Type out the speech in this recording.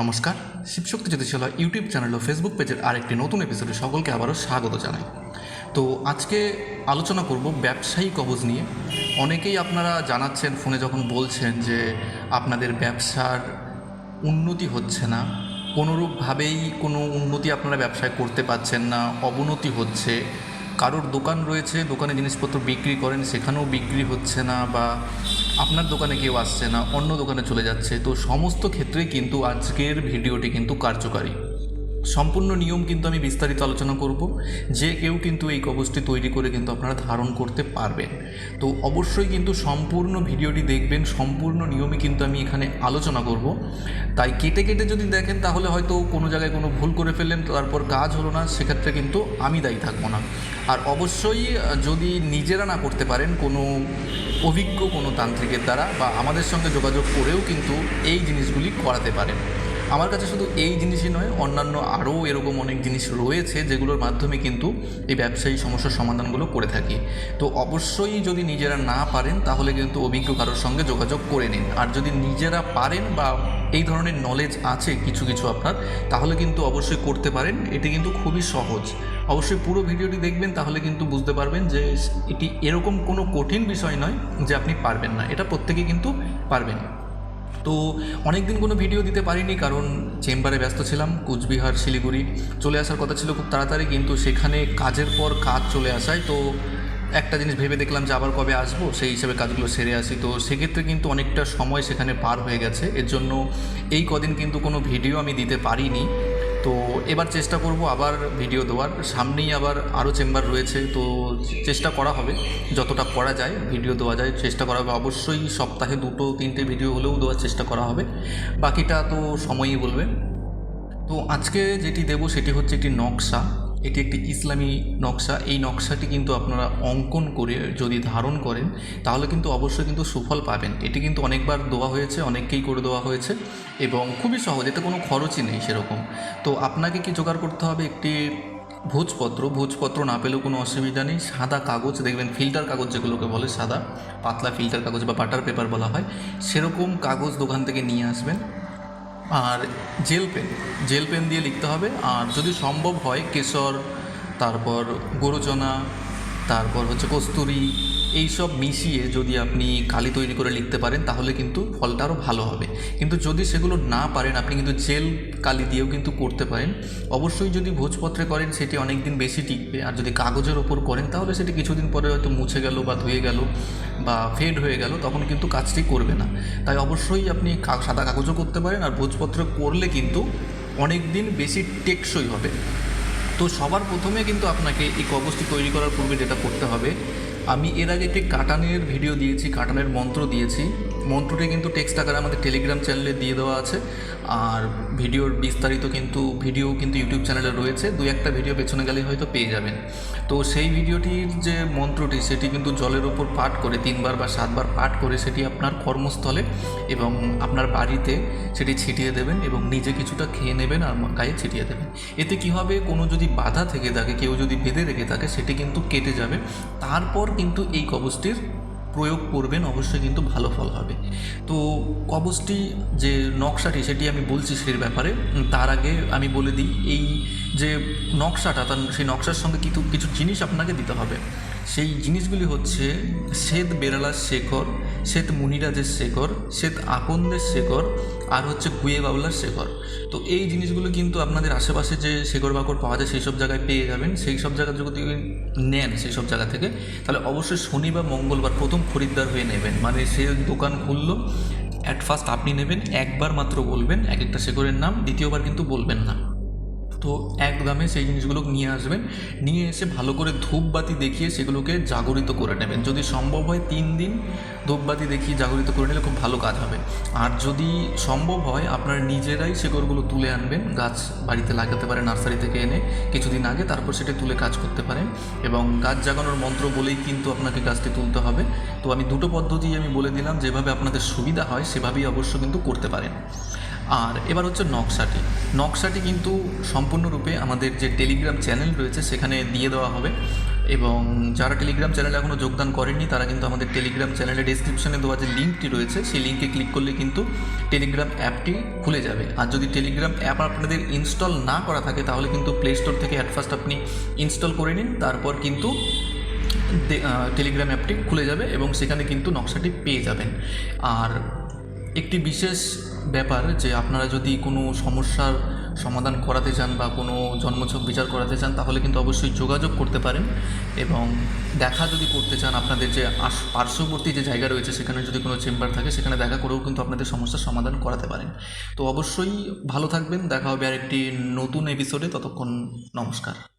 নমস্কার। Shivshakti জ্যোতিষালয় YouTube channel ও Facebook পেজের আরেকটি নতুন এপিসোডে সকলকে আবারও স্বাগত জানাই। তো আজকে আলোচনা করব ব্যবসায়ী কবজ নিয়ে। অনেকেই আপনারা জানাচ্ছেন, ফোনে যখন বলছেন যে আপনাদের ব্যবসার উন্নতি হচ্ছে না, কোনোরূপভাবেই কোনো উন্নতি আপনারা ব্যবসায় করতে পারছেন না, অবনতি হচ্ছে। কারোর দোকান রয়েছে, দোকানে জিনিসপত্র বিক্রি করেন, সেখানেও বিক্রি হচ্ছে না বা আপনার দোকানে কেউ আসছে না, অন্য দোকানে চলে যাচ্ছে, তো সমস্ত ক্ষেত্রে কিন্তু আজকের ভিডিওটি কিন্তু কার্যকারী। সম্পূর্ণ নিয়ম কিন্তু আমি বিস্তারিত আলোচনা করব। যে কেউ কিন্তু এই কবচটি তৈরি করে কিন্তু আপনারা ধারণ করতে পারবেন। তো অবশ্যই কিন্তু সম্পূর্ণ ভিডিওটি দেখবেন, সম্পূর্ণ নিয়মই কিন্তু আমি এখানে আলোচনা করব। তাই কেটে কেটে যদি দেখেন, তাহলে হয়তো কোনো জায়গায় কোনো ভুল করে ফেললেন, তারপর কাজ হলো না, সেক্ষেত্রে কিন্তু আমি দায়ী থাকব না। আর অবশ্যই যদি নিজেরা না করতে পারেন, কোনো অভিজ্ঞ কোনো তান্ত্রিকের দ্বারা বা আমাদের সঙ্গে যোগাযোগ করেও কিন্তু এই জিনিসগুলি করাতে পারেন। আমার কাছে শুধু এই জিনিসই নয়, অন্যান্য আরও এরকম অনেক জিনিস রয়েছে যেগুলোর মাধ্যমে কিন্তু এই ব্যবসায়ী সমস্যার সমাধানগুলো করে থাকি। তো অবশ্যই যদি নিজেরা না পারেন, তাহলে কিন্তু অভিজ্ঞ কারোর সঙ্গে যোগাযোগ করে নিন। আর যদি নিজেরা পারেন বা এই ধরনের নলেজ আছে কিছু কিছু আপনার, তাহলে কিন্তু অবশ্যই করতে পারেন। এটি কিন্তু খুবই সহজ। অবশ্যই পুরো ভিডিওটি দেখবেন, তাহলে কিন্তু বুঝতে পারবেন যে এটি এরকম কোনো কঠিন বিষয় নয় যে আপনি পারবেন না। এটা প্রত্যেকেই কিন্তু পারবেন। তো অনেক দিন কোনো ভিডিও দিতে পারিনি, কারণ চেম্বারে ব্যস্ত ছিলাম, কুচবিহার, শিলিগুড়ি। চলে আসার কথা ছিল খুব তাড়াতাড়ি, কিন্তু সেখানে কাজের পর কাজ চলে আসায়, তো একটা জিনিস ভেবে দেখলাম যে আবার কবে আসব, সেই হিসেবে কাজগুলো সেরে আসি। তো সেক্ষেত্রে কিন্তু অনেকটা সময় সেখানে পার হয়ে গেছে। এর জন্য এই কদিন কিন্তু কোনো ভিডিও আমি দিতে পারিনি। তো এবার চেষ্টা করব আবার ভিডিও দেওয়ার। সামনেই আবার আরও চেম্বার রয়েছে, তো চেষ্টা করা হবে। যতটা করা যায় ভিডিও দেওয়া যায়, চেষ্টা করা হবে। অবশ্যই সপ্তাহে দুটো, তিনটে ভিডিও হলেও দেওয়ার চেষ্টা করা হবে। বাকিটা তো সময়ই বলবে। তো আজকে যেটি দেব সেটি হচ্ছে একটি নকশা। এটি একটি ইসলামী নকশা। এই নকশাটি কিন্তু আপনারা অঙ্কন করে যদি ধারণ করেন, তাহলে কিন্তু অবশ্যই কিন্তু সুফল পাবেন। এটি কিন্তু অনেকবার দেওয়া হয়েছে, অনেককেই করে দেওয়া হয়েছে এবং খুবই সহজ, এতে কোনো খরচই নেই সেরকম। তো আপনাকে কি জোগাড় করতে হবে একটি ভোজপত্র? ভোজপত্র না পেলেও কোনো অসুবিধা নেই। সাদা কাগজ, দেখবেন ফিল্টার কাগজ যেগুলোকে বলে, সাদা পাতলা ফিল্টার কাগজ বা বাটার পেপার বলা হয়, সেরকম কাগজ দোকান থেকে নিয়ে আসবেন। আর জেল পেন। জেল পেন দিয়ে লিখতে হবে। আর যদি সম্ভব হয়, কেশর, তারপর গরুচনা, তারপর হচ্ছে কস্তুরি এইসব মিশিয়ে যদি আপনি কালি তৈরি করে লিখতে পারেন, তাহলে কিন্তু ফলটা আরও ভালো হবে। কিন্তু যদি সেগুলো না পারেন, আপনি কিন্তু জেল কালি দিয়েও কিন্তু করতে পারেন। অবশ্যই যদি ভোজপত্রে করেন, সেটি অনেক দিন বেশি টিকবে। আর যদি কাগজের ওপর করেন, তাহলে সেটি কিছুদিন পরে হয়তো মুছে গেল বা ধুয়ে গেল বা ফেড হয়ে গেল, তখন কিন্তু কাজটি করবে না। তাই অবশ্যই আপনি সাদা কাগজও করতে পারেন, আর ভোজপত্র করলে কিন্তু অনেক দিন বেশি টেকসই হবে। তো সবার প্রথমে কিন্তু আপনাকে এই কবচটি তৈরি করার পূর্বে যেটা করতে হবে আমি এর আগে একটি কাটানের ভিডিও দিয়েছি, কাটানের মন্ত্র দিয়েছি। মন্ত্রটি কিন্তু টেক্সট আকারে আমাদের টেলিগ্রাম চ্যানেলে দিয়ে দেওয়া আছে। আর ভিডিওর বিস্তারিত কিন্তু, ভিডিও কিন্তু ইউটিউব চ্যানেলে রয়েছে। দু একটা ভিডিও পেছনে গেলে হয়তো পেয়ে যাবেন। তো সেই ভিডিওটির যে মন্ত্রটি, সেটি কিন্তু জলের ওপর পাঠ করে, তিনবার বা সাতবার পাঠ করে সেটি আপনার কর্মস্থলে এবং আপনার বাড়িতে সেটি ছিটিয়ে দেবেন এবং নিজে কিছুটা খেয়ে নেবেন আর গায়ে ছিটিয়ে দেবেন। এতে কি হবে? কোনো যদি বাধা থেকে থাকে, কেউ যদি বেঁধে রেখে থাকে, সেটি কিন্তু কেটে যাবে। তারপর কিন্তু এই কবচটির প্রয়োগ করবেন, অবশ্যই কিন্তু ভালো ফল হবে। তো কবচটি যে নকশাটি সেটি আমি বলছি সেটির ব্যাপারে, তার আগে আমি বলে দিই, এই যে নকশাটা, তার সেই নকশার সঙ্গে কিছু কিছু জিনিস আপনাকে দিতে হবে। সেই জিনিসগুলি হচ্ছে শ্বেত বেড়ালার শেখর, শ্বেত মুনিরাজের শেখর, শ্বেত আকন্দের শেখর, আর হচ্ছে গুয়ে বাবলার শেখর। তো এই জিনিসগুলো কিন্তু আপনাদের আশেপাশে যে শেখর বাকর পাওয়া যায় সেই সব জায়গায় পেয়ে যাবেন। সেই সব জায়গা যদি নেন সেই সব জায়গা থেকে, তাহলে অবশ্যই শনি বা মঙ্গলবার প্রথম খরিদ্দার হয়ে নেবেন। মানে সে দোকান খুললো অ্যাট ফার্স্ট আপনি নেবেন, একবার মাত্র বলবেন, এক একটা শেখরের নাম, দ্বিতীয়বার কিন্তু বলবেন না। তো এক দামে সেই জিনিসগুলো নিয়ে আসবেন। নিয়ে এসে ভালো করে ধূপবাতি দেখিয়ে সেগুলোকে জাগরিত করে নেবেন। যদি সম্ভব হয় তিন দিন ধূপবাতি দেখিয়ে জাগরিত করে নিলে খুব ভালো কাজ হবে। আর যদি সম্ভব হয়, আপনারা নিজেরাই শেকড়গুলো তুলে আনবেন। গাছ বাড়িতে লাগাতে পারেন, নার্সারি থেকে এনে কিছুদিন আগে তারপর সেটা তুলে কাজ করতে পারেন। এবং গাছ জাগানোর মন্ত্র বলেই কিন্তু আপনাকে গাছটি তুলতে হবে। তো আমি দুটো পদ্ধতি আমি বলে দিলাম, যেভাবে আপনাদের সুবিধা হয় সেভাবেই অবশ্য কিন্তু করতে পারেন। আর এবার হচ্ছে নকশাটি। নকশাটি কিন্তু সম্পূর্ণরূপে আমাদের যে টেলিগ্রাম চ্যানেল রয়েছে, সেখানে দিয়ে দেওয়া হবে। এবং যারা টেলিগ্রাম চ্যানেলে এখনও যোগদান করেননি, তারা কিন্তু আমাদের টেলিগ্রাম চ্যানেলে ডিসক্রিপশনে দেওয়া যে লিঙ্কটি রয়েছে, সেই লিঙ্কে ক্লিক করলে কিন্তু টেলিগ্রাম অ্যাপটি খুলে যাবে। আর যদি টেলিগ্রাম অ্যাপ আপনাদের ইনস্টল না করা থাকে, তাহলে কিন্তু প্লে স্টোর থেকে অ্যাট ফার্স্ট আপনি ইনস্টল করে নিন, তারপর কিন্তু টেলিগ্রাম অ্যাপটি খুলে যাবে এবং সেখানে কিন্তু নকশাটি পেয়ে যাবেন। আর একটি বিশেষ ব্যাপার যে আপনারা যদি কোনো সমস্যার সমাধান করাতে চান বা কোনো জন্মছক বিচার করাতে চান, তাহলে কিন্তু অবশ্যই যোগাযোগ করতে পারেন এবং দেখা যদি করতে চান, আপনাদের যে পার্শ্ববর্তী যে জায়গা রয়েছে সেখানে যদি কোনো চেম্বার থাকে, সেখানে দেখা করেও কিন্তু আপনাদের সমস্যার সমাধান করাতে পারেন। তো অবশ্যই ভালো থাকবেন, দেখা হবে আর একটি নতুন এপিসোডে ততক্ষণ নমস্কার।